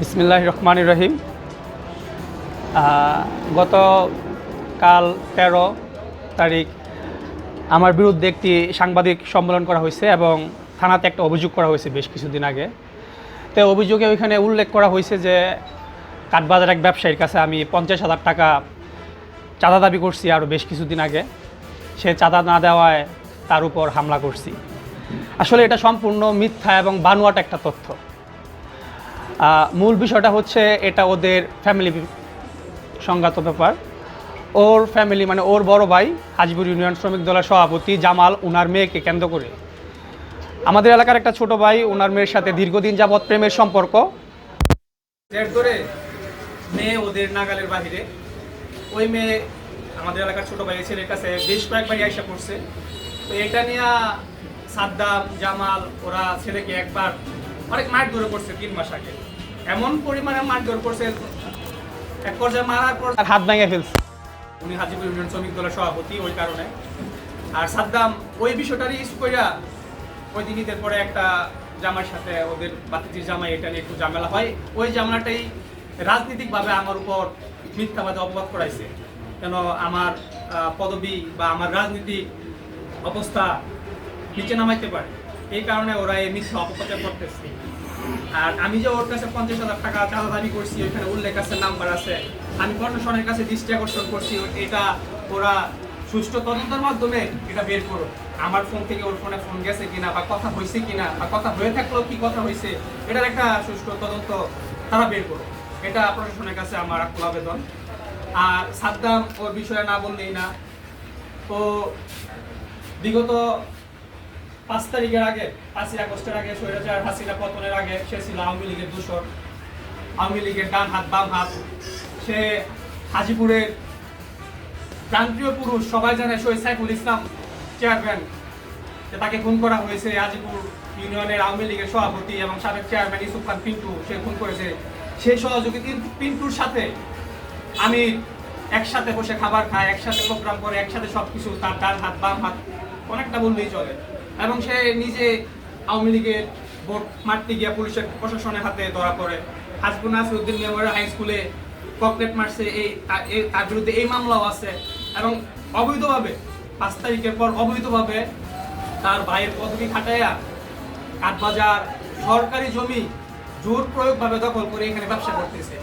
বিসমিল্লাহ রহমান রহিম। গত কাল তেরো তারিখ আমার বিরুদ্ধে একটি সাংবাদিক সম্মেলন করা হয়েছে এবং থানাতে একটা অভিযোগ করা হয়েছে বেশ কিছুদিন আগে। তো অভিযোগে ওইখানে উল্লেখ করা হয়েছে যে কাঠবাজার এক ব্যবসায়ীর কাছে আমি পঞ্চাশ হাজার টাকা চাঁদা দাবি করছি আরও বেশ কিছুদিন আগে। সে চাঁদা না দেওয়ায় তার উপর হামলা করছি। আসলে এটা সম্পূর্ণ মিথ্যা এবং বানোয়াট একটা তথ্য। মূল বিষয়টা হচ্ছে এটা ওদের ফ্যামিলি সংগত ব্যাপার। ওর ফ্যামিলি মানে ওর বড় ভাই হাজিপুর ইউনিয়ন শ্রমিক দলের সভাপতি জামাল ওনার মেয়েকে কেন্দ্র করে আমাদের এলাকার একটা ছোট ভাই ওনার মেয়ের সাথে দীর্ঘদিন যাবৎ প্রেমের সম্পর্ক। ধরে মেয়ে ওদের নাগালের বাহিরে। ওই মেয়ে আমাদের এলাকার ছোট ভাই ছেলের কাছে বেশ কয়েকবারই আইসা পড়ছে। তো এটা নিয়ে সাদ্দাম জামাল ওরা ছেলেকে একবার অনেক মারধর করছে তিন মাস আগে। এমন পরিমাণে মারধর করছে এক পর্যায়ে মারার পর হাত ভেঙে ফেলছে। উনি হাজিপুর ইউনিয়ন শ্রমিক দলের সভাপতি ওই কারণে। আর সাদ্দাম ওই বিষয়টারই ইস্যু কইরা ওই দিন ঈদের পরে একটা জামাইয়ের সাথে ওদের বাতিজির জামাই এটা নিয়ে একটু ঝামেলা হয়। ওই ঝামেলাটাই রাজনৈতিকভাবে আমার উপর মিথ্যাবাদে অপবাদ করাইছে। কেন আমার পদবি বা আমার রাজনীতিক অবস্থা নিচে নামাইতে পারে। এই কারণে ওরা এই মিথ্যা অপপ্রচার করতেছে। আর আমি যে ওর কাছে পঞ্চাশ হাজার টাকা চাঁদা দাবি করছি, ওইখানে উল্লেখ আছে, নাম্বার আছে। আমি প্রশাসনের কাছে দৃষ্টি আকর্ষণ করছি, এটা ওরা সুষ্ঠু তদন্তের মাধ্যমে এটা বের করো। আমার ফোন থেকে ওর ফোনে ফোন গেছে কিনা, বা কথা হয়েছে কিনা, বা কথা হয়ে থাকলেও কি কথা হয়েছে এটার একটা সুষ্ঠু তদন্ত তারা বের করো। এটা প্রশাসনের কাছে আমার আকুল আবেদন। আর সাদ্দাম, ওর বিষয়ে না বললেই না। ও বিগত পাঁচ তারিখের আগে, পাঁচই আগস্টের আগে স্বৈরাচার হাসিনা পতনের আগে সে ছিল আওয়ামী লীগের দূষণ আওয়ামী লীগের ডান হাত, বাম হাত। সে হাজিপুরের প্রান্তীয় পুরুষ, সবাই জানে শহীদ সাইফুল ইসলাম চেয়ারম্যান তাকে খুন করা হয়েছে হাজিপুর ইউনিয়নের আওয়ামী লীগের সভাপতি এবং সাবেক চেয়ারম্যান ইউসুফ খান পিন্টু, সে খুন করেছে। সেই সহযোগী পিন্টুর সাথে আমি একসাথে বসে খাবার খাই, একসাথে প্রোগ্রাম করে, একসাথে সব কিছু তার ডান হাত, বাম হাত, অনেকটা বললেই চলে। এবং সে নিজে আওয়ামী লীগের ভোট মারতে গিয়ে পুলিশের প্রশাসনের হাতে ধরা পড়ে। হাসবুল নাসিরুদ্দিন মেমোরিয়াল হাই স্কুলে পকেট মারছে, এই- তার বিরুদ্ধে এই মামলাও আছে। এবং অবৈধভাবে পাঁচ তারিখের পর অবৈধভাবে তার ভাইয়ের পদবি খাটাইয়া কাঠবাজার সরকারি জমি জোর প্রয়োগভাবে দখল করে এখানে ব্যবসা করতেছে।